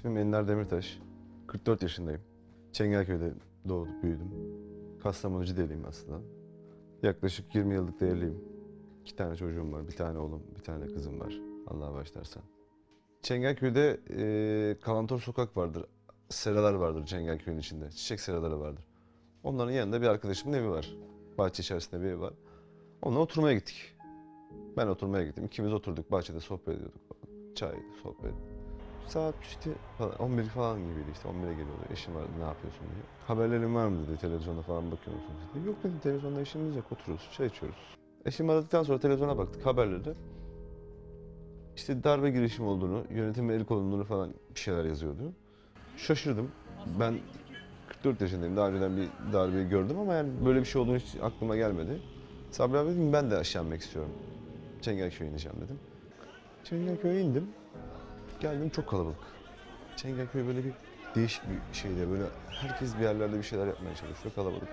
İsmim Enler Demirtaş. 44 yaşındayım. Çengelköy'de doğdum, büyüdüm. Kastamonu Cideliyim aslında. Yaklaşık 20 yıllık da evliyim. İki tane çocuğum var. Bir tane oğlum, bir tane kızım var. Allah'a başlarsan. Çengelköy'de e, Kalantor Sokak vardır. Seralar vardır Çengelköy'ün içinde. Çiçek seraları vardır. Onların yanında bir arkadaşımın evi var. Bahçe içerisinde bir ev var. Onunla oturmaya gittik. Ben oturmaya gittim. İkimiz oturduk. Bahçede sohbet ediyorduk. Çay, sohbet. Saat işte falan, 11 falan gibiydi işte 11'e geliyordu. Eşim var ne yapıyorsun diye. Haberlerin var mı dedi televizyonda falan bakıyor musun dedi. Yok dedi televizyonda işimiz yok oturuyoruz çay içiyoruz. Eşim aradıktan sonra televizyona baktık haberlerde. İşte darbe girişimi olduğunu, yönetime el konulduğunu falan bir şeyler yazıyordu. Şaşırdım. Ben 44 yaşındayım. Daha önceden bir darbeyi gördüm ama yani böyle bir şey olduğunu hiç aklıma gelmedi. Sabri abi dedim ben de aşağı inmek istiyorum. Çengelköy'e ineceğim dedim. Çengelköy'e indim. Geldim çok kalabalık. Çengelköy böyle bir değişik bir şeyde böyle herkes bir yerlerde bir şeyler yapmaya çalışıyor kalabalık.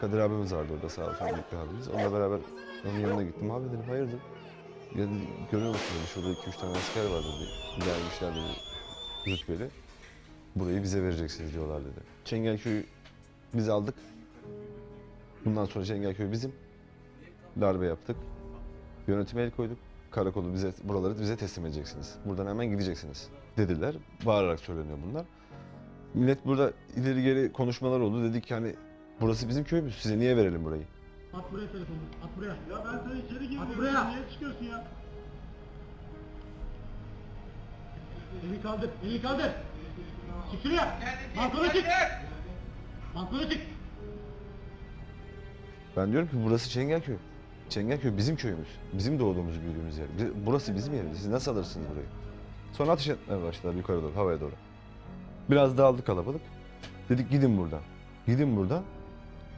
Kadir abimiz vardı orada sağ olsun bir abimiz. Onunla beraber onun yanına gittim. Abi dedim hayırdır? Ya görüyor musun dedi şurada iki üç tane asker var dedi. Gelmişler dedi rütbeli. Burayı bize vereceksiniz diyorlar dedi. Çengelköy'ü biz aldık. Bundan sonra Çengelköy bizim. Darbe yaptık. Yönetime el koyduk. Karakolu bize, buraları bize teslim edeceksiniz. Buradan hemen gideceksiniz dediler. Bağırarak söyleniyor bunlar. Millet burada ileri geri konuşmalar oldu. Dedik ki hani burası bizim köyümüz. Size niye verelim burayı? At buraya telefonu. At buraya. Ya ben sana içeri girdim. At buraya. Niye çıkıyorsun ya? Elini kaldır. Elini kaldır. Çık şuraya. Balkona çık. Balkona çık. Ben diyorum ki burası Çengelköy. Çengelköy bizim köyümüz. Bizim doğduğumuz, büyüdüğümüz yer. Burası bizim yerimiz. Siz nasıl alırsınız burayı? Sonra ateş etmeye başladılar yukarı doğru, havaya doğru. Biraz dağıldı kalabalık. Dedik gidin buradan. Gidin buradan.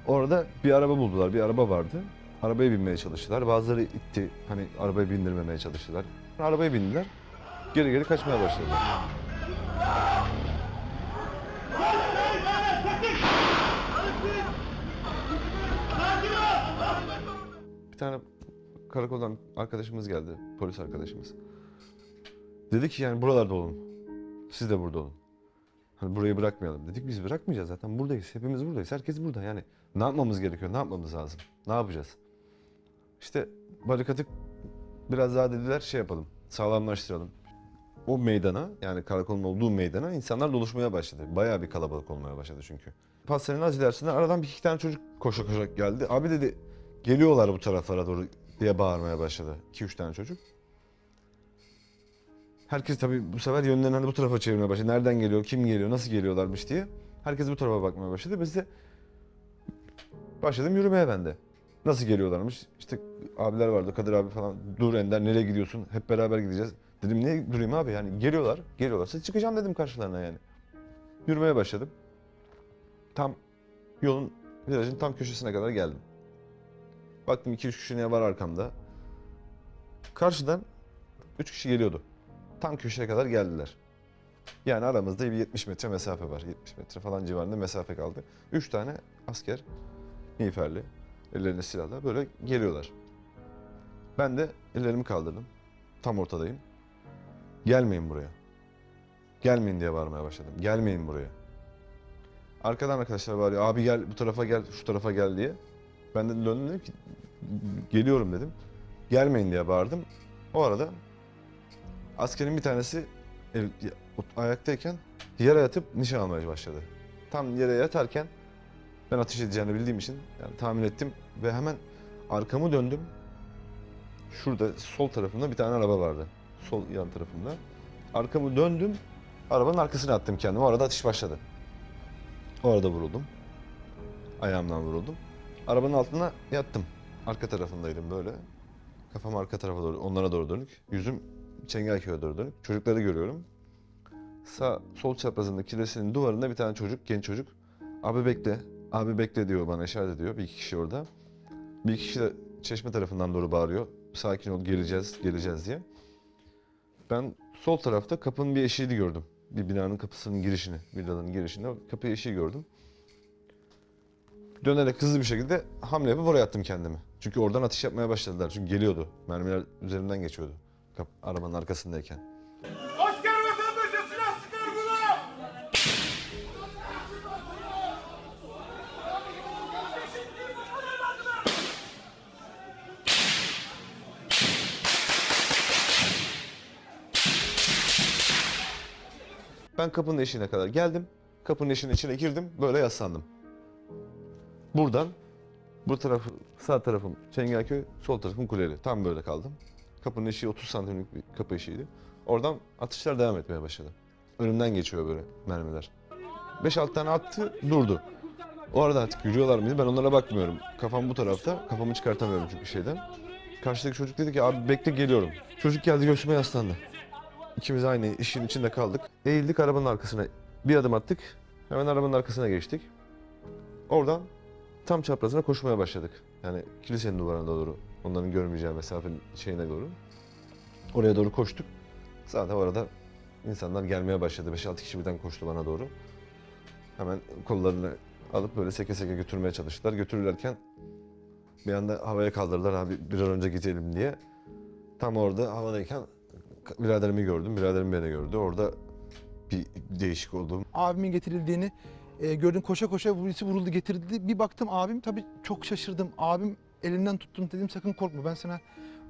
Orada bir araba buldular. Bir araba vardı. Arabaya binmeye çalıştılar. Bazıları itti. Hani arabaya bindirmemeye çalıştılar. Arabaya bindiler. Geri geri kaçmaya başladılar. Bir tane karakoldan arkadaşımız geldi, polis arkadaşımız. Dedi ki yani buralarda olun. Siz de burada olun. Hani burayı bırakmayalım. Dedik biz bırakmayacağız zaten buradayız. Hepimiz buradayız. Herkes burada yani. Ne yapmamız gerekiyor? Ne yapmamız lazım? Ne yapacağız? İşte barikatı biraz daha dediler şey yapalım. Sağlamlaştıralım. O meydana yani karakolun olduğu meydana insanlar doluşmaya başladı. Bayağı bir kalabalık olmaya başladı çünkü. Pastanın az ilerisinde aradan bir iki tane çocuk koşa koşa geldi. Abi dedi geliyorlar bu taraflara doğru diye bağırmaya başladı. 2-3 tane çocuk. Herkes tabii bu sefer yönlerini hani bu tarafa çevirmeye başladı. Nereden geliyor, kim geliyor, nasıl geliyorlarmış diye. Herkes bu tarafa bakmaya başladı. Biz de başladım yürümeye ben de. Nasıl geliyorlarmış? İşte abiler vardı, Kadir abi falan. Dur Ender nereye gidiyorsun? Hep beraber gideceğiz. Dedim niye durayım abi? Yani geliyorlar, geliyorlarsa çıkacağım dedim karşılarına yani. Yürümeye başladım. Tam yolun virajın tam köşesine kadar geldim. Baktım 2-3 kişi ne var arkamda. Karşıdan 3 kişi geliyordu. Tam köşeye kadar geldiler. Yani aramızda bir 70 metre mesafe var. 70 metre falan civarında mesafe kaldı. 3 tane asker, miğferli, ellerinde silahlar böyle geliyorlar. Ben de ellerimi kaldırdım. Tam ortadayım. Gelmeyin buraya. Gelmeyin diye bağırmaya başladım. Gelmeyin buraya. Arkadan arkadaşlar bağırıyor. Abi gel bu tarafa gel, şu tarafa gel diye. Ben de döndüm dedim ki geliyorum dedim. Gelmeyin diye bağırdım. O arada askerin bir tanesi el- ayaktayken yere yatıp nişan almaya başladı. Tam yere yatarken ben ateş edeceğini bildiğim için yani tahmin ettim ve hemen arkamı döndüm. Şurada sol tarafımda bir tane araba vardı. Sol yan tarafımda. Arkamı döndüm. Arabanın arkasına attım kendimi. O arada atış başladı. O arada vuruldum. Ayağımdan vuruldum. Arabanın altına yattım. Arka tarafındaydım böyle. Kafam arka tarafa doğru, onlara doğru dönük. Yüzüm Çengelköy'e doğru dönük. Çocukları görüyorum. Sağ, sol çaprazında kilesinin duvarında bir tane çocuk, genç çocuk. Abi bekle, abi bekle diyor bana işaret ediyor. Bir iki kişi orada. Bir iki kişi de çeşme tarafından doğru bağırıyor. Sakin ol, geleceğiz, geleceğiz diye. Ben sol tarafta kapının bir eşiğini gördüm. Bir binanın kapısının girişini, villanın girişinde kapı eşiği gördüm. Dönerek hızlı bir şekilde hamle yapıp oraya attım kendimi. Çünkü oradan atış yapmaya başladılar. Çünkü geliyordu. Mermiler üzerimden geçiyordu. Kap arabanın arkasındayken. Asker vatandaşa silah sıkar buna! Ben kapının eşiğine kadar geldim. Kapının eşiğinin içine girdim. Böyle yaslandım. Buradan bu tarafı sağ tarafım Çengelköy, sol tarafım Kuleli. Tam böyle kaldım. Kapının eşiği 30 santimlik bir kapı eşiğiydi. Oradan atışlar devam etmeye başladı. Önümden geçiyor böyle mermiler. 5-6 tane attı, durdu. O arada artık yürüyorlar mıydı ben onlara bakmıyorum. Kafam bu tarafta, kafamı çıkartamıyorum çünkü şeyden. Karşıdaki çocuk dedi ki abi bekle geliyorum. Çocuk geldi göğsüme yaslandı. İkimiz aynı işin içinde kaldık. Eğildik arabanın arkasına. Bir adım attık. Hemen arabanın arkasına geçtik. Oradan tam çaprazına koşmaya başladık. Yani kilisenin duvarına doğru. Onların görmeyeceği mesafenin şeyine doğru. Oraya doğru koştuk. Zaten orada insanlar gelmeye başladı. 5-6 kişi birden koştu bana doğru. Hemen kollarını alıp böyle seke seke götürmeye çalıştılar. Götürürlerken bir anda havaya kaldırdılar abi bir an önce gidelim diye. Tam orada havadayken biraderimi gördüm. Biraderim beni gördü. Orada bir değişik oldum. abimin getirildiğini e, gördüm koşa koşa birisi vuruldu getirildi. Bir baktım abim tabii çok şaşırdım. Abim elinden tuttum dedim sakın korkma ben sana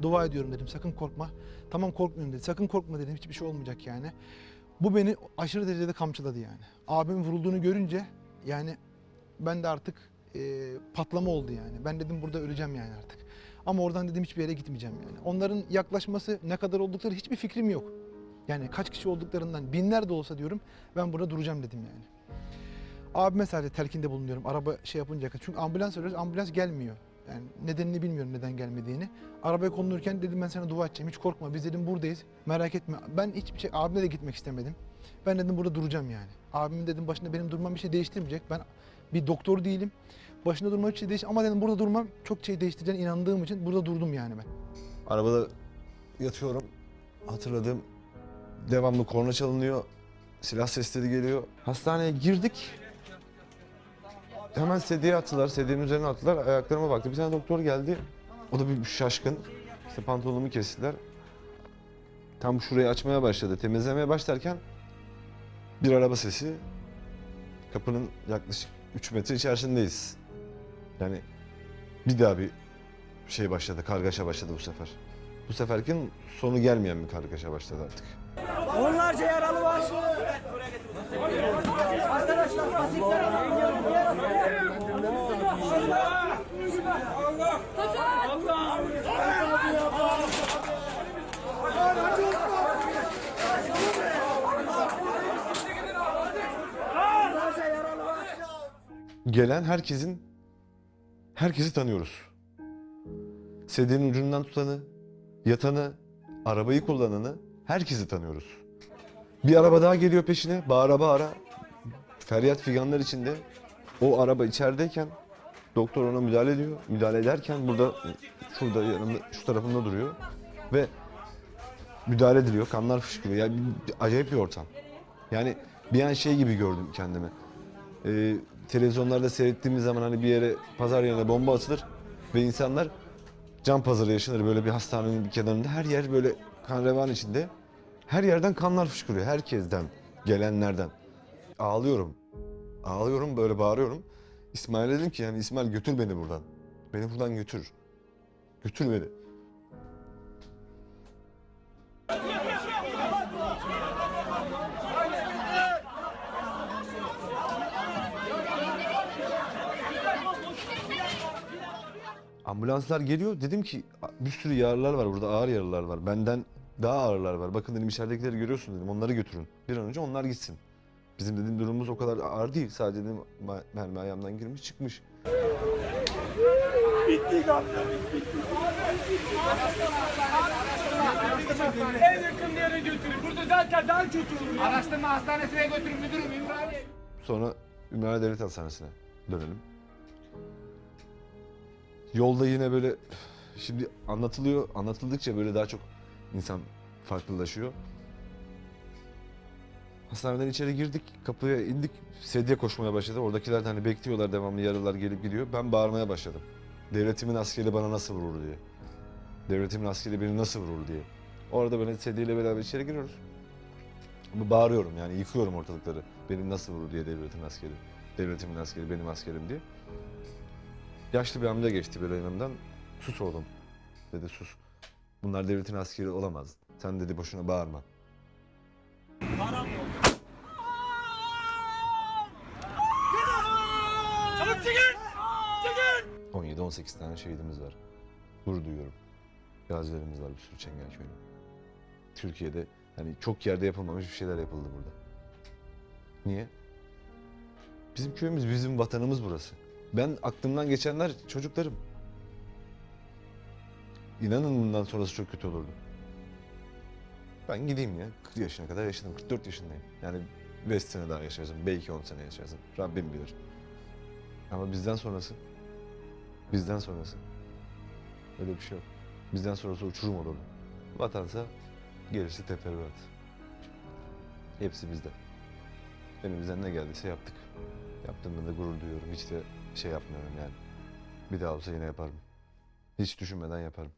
dua ediyorum dedim sakın korkma. Tamam korkmuyorum dedi sakın korkma dedim hiçbir şey olmayacak yani. Bu beni aşırı derecede kamçıladı yani. Abimin vurulduğunu görünce yani ben de artık e, patlama oldu yani. Ben dedim burada öleceğim yani artık. Ama oradan dedim hiçbir yere gitmeyeceğim yani. Onların yaklaşması ne kadar oldukları hiçbir fikrim yok. Yani kaç kişi olduklarından binler de olsa diyorum ben burada duracağım dedim yani. Abime sadece telkinde bulunuyorum araba şey yapınca. Çünkü ambulans arıyoruz ambulans gelmiyor. Yani nedenini bilmiyorum neden gelmediğini. Arabaya konulurken dedim ben sana dua edeceğim hiç korkma biz dedim buradayız merak etme. Ben hiçbir şey abime de gitmek istemedim. Ben dedim burada duracağım yani. Abimin dedim başında benim durmam bir şey değiştirmeyecek. Ben bir doktor değilim. Başında durmam bir şey değiş ama dedim burada durmam çok şey değiştireceğine inandığım için burada durdum yani ben. Arabada yatıyorum. Hatırladığım devamlı korna çalınıyor. Silah sesleri geliyor. Hastaneye girdik. Hemen sedyeye attılar. Sedyenin üzerine attılar. Ayaklarıma baktı. Bir tane doktor geldi. O da bir şaşkın. İşte pantolonumu kestiler. Tam şurayı açmaya başladı. Temizlemeye başlarken bir araba sesi. Kapının yaklaşık 3 metre içerisindeyiz. Yani bir daha bir şey başladı, kargaşa başladı bu sefer. Bu seferkin sonu gelmeyen bir kargaşa başladı artık. Onlarca yaralı var. Arkadaşlar basikler Gelen herkesin, herkesi tanıyoruz. Sedyenin ucundan tutanı, yatanı, arabayı kullananı herkesi tanıyoruz. Bir araba daha geliyor peşine, bağıra bağıra, feryat figanlar içinde. O araba içerideyken doktor ona müdahale ediyor. Müdahale ederken burada, şurada yanımda, şu tarafımda duruyor. Ve müdahale ediliyor, kanlar fışkırıyor. Yani acayip bir ortam. Yani bir an şey gibi gördüm kendimi. Ee, televizyonlarda seyrettiğimiz zaman hani bir yere pazar yerine bomba atılır ve insanlar can pazarı yaşanır böyle bir hastanenin bir kenarında her yer böyle kan revan içinde. Her yerden kanlar fışkırıyor herkesten, gelenlerden. Ağlıyorum. Ağlıyorum böyle bağırıyorum. İsmail dedim ki yani İsmail götür beni buradan. Beni buradan götür. Götür beni. Ambulanslar geliyor. Dedim ki bir sürü yaralılar var burada ağır yaralılar var. Benden daha ağırlar var. Bakın dedim içeridekileri görüyorsun dedim. Onları götürün. Bir an önce onlar gitsin. Bizim dediğim durumumuz o kadar ağır değil. Sadece dedim mermi ayağımdan girmiş çıkmış. En yakın yere götürün. Burada zaten daha kötü oluyor. Araştırma hastanesine götürün müdürüm İmraniye. Sonra Ümraniye Devlet Hastanesi'ne dönelim. Yolda yine böyle şimdi anlatılıyor. Anlatıldıkça böyle daha çok insan farklılaşıyor. Hastaneden içeri girdik, kapıya indik, sedye koşmaya başladı. Oradakiler de hani bekliyorlar devamlı yaralılar gelip gidiyor. Ben bağırmaya başladım. Devletimin askeri bana nasıl vurur diye. Devletimin askeri beni nasıl vurur diye. Orada böyle sedyeyle beraber içeri giriyoruz. Ama bağırıyorum yani yıkıyorum ortalıkları. Beni nasıl vurur diye devletin askeri. Devletimin askeri benim askerim diye. Yaşlı bir amca geçti böyle yanımdan. Sus oğlum. Dedi sus. Bunlar devletin askeri olamaz. Sen dedi boşuna bağırma. 18 tane şehidimiz var. Gurur duyuyorum. Gazilerimiz var bir sürü Çengelköy'ün. Türkiye'de hani çok yerde yapılmamış bir şeyler yapıldı burada. Niye? Bizim köyümüz, bizim vatanımız burası. Ben aklımdan geçenler çocuklarım. İnanın bundan sonrası çok kötü olurdu. Ben gideyim ya. 40 yaşına kadar yaşadım. 44 yaşındayım. Yani 5 sene daha yaşarsın. Belki 10 sene yaşarsın. Rabbim bilir. Ama bizden sonrası. Bizden sonrası. Öyle bir şey yok. Bizden sonrası uçurum olurdu. Vatansa gerisi teferruat. Hepsi bizde. Elimizden ne geldiyse yaptık. Yaptığımda da gurur duyuyorum. Hiç de şey yapmıyorum yani. Bir daha olsa yine yaparım. Hiç düşünmeden yaparım.